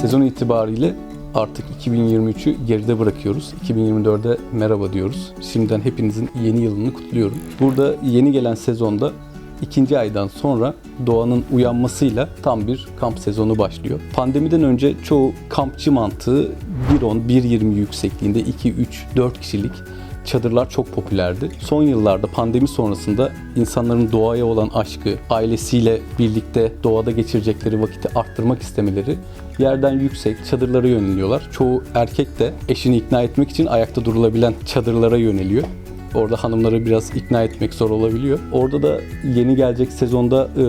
Sezon itibariyle artık 2023'ü geride bırakıyoruz. 2024'e merhaba diyoruz. Şimdiden hepinizin yeni yılını kutluyorum. Burada yeni gelen sezonda ikinci aydan sonra doğanın uyanmasıyla tam bir kamp sezonu başlıyor. Pandemiden önce çoğu kampçı mantığı 1.10, 1.20 yüksekliğinde 2, 3, 4 kişilik çadırlar çok popülerdi. Son yıllarda pandemi sonrasında insanların doğaya olan aşkı, ailesiyle birlikte doğada geçirecekleri vakiti arttırmak istemeleri yerden yüksek çadırlara yöneliyorlar. Çoğu erkek de eşini ikna etmek için ayakta durulabilen çadırlara yöneliyor. Orada hanımları biraz ikna etmek zor olabiliyor. Orada da yeni gelecek sezonda e,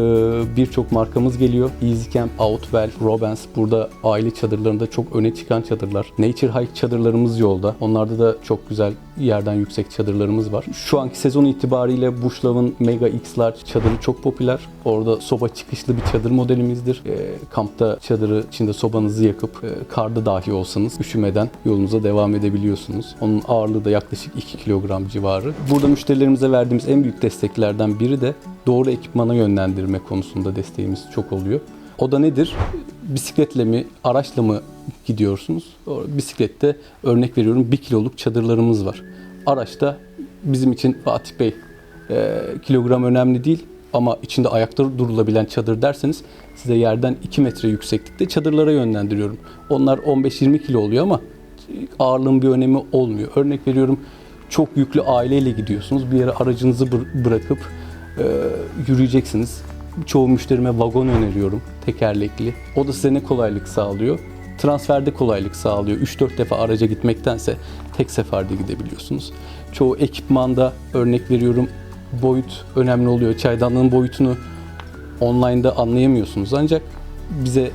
birçok markamız geliyor. EasyCamp, Outwell, Robens burada aile çadırlarında çok öne çıkan çadırlar. Nature Hike çadırlarımız yolda. Onlarda da çok güzel yerden yüksek çadırlarımız var. Şu anki sezon itibariyle Bushlav'ın Mega X Large çadırı çok popüler. Orada soba çıkışlı bir çadır modelimizdir. E, kampta çadırı içinde sobanızı yakıp e, karda dahi olsanız üşümeden yolunuza devam edebiliyorsunuz. Onun ağırlığı da yaklaşık 2 kilogram civarı. Burada müşterilerimize verdiğimiz en büyük desteklerden biri de doğru ekipmana yönlendirme konusunda desteğimiz çok oluyor. O da nedir? Bisikletle mi, araçla mı gidiyorsunuz? Bisiklette örnek veriyorum 1 kiloluk çadırlarımız var. Araçta bizim için Fatih Bey e, kilogram önemli değil ama içinde ayakta durulabilen çadır derseniz size yerden 2 metre yükseklikte çadırlara yönlendiriyorum. Onlar 15-20 kilo oluyor ama ağırlığın bir önemi olmuyor. Örnek veriyorum çok yüklü aileyle gidiyorsunuz. Bir yere aracınızı bır- bırakıp e, yürüyeceksiniz. Çoğu müşterime vagon öneriyorum tekerlekli. O da size ne kolaylık sağlıyor? Transferde kolaylık sağlıyor. 3-4 defa araca gitmektense tek seferde gidebiliyorsunuz. Çoğu ekipmanda örnek veriyorum boyut önemli oluyor. Çaydanlığın boyutunu online'da anlayamıyorsunuz ancak bize e,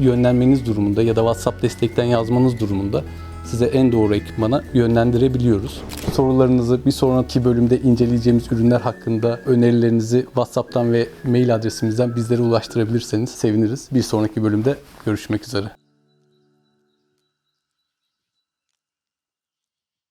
yönlenmeniz durumunda ya da WhatsApp destekten yazmanız durumunda size en doğru ekipmana yönlendirebiliyoruz. Sorularınızı bir sonraki bölümde inceleyeceğimiz ürünler hakkında önerilerinizi WhatsApp'tan ve mail adresimizden bizlere ulaştırabilirseniz seviniriz. Bir sonraki bölümde görüşmek üzere.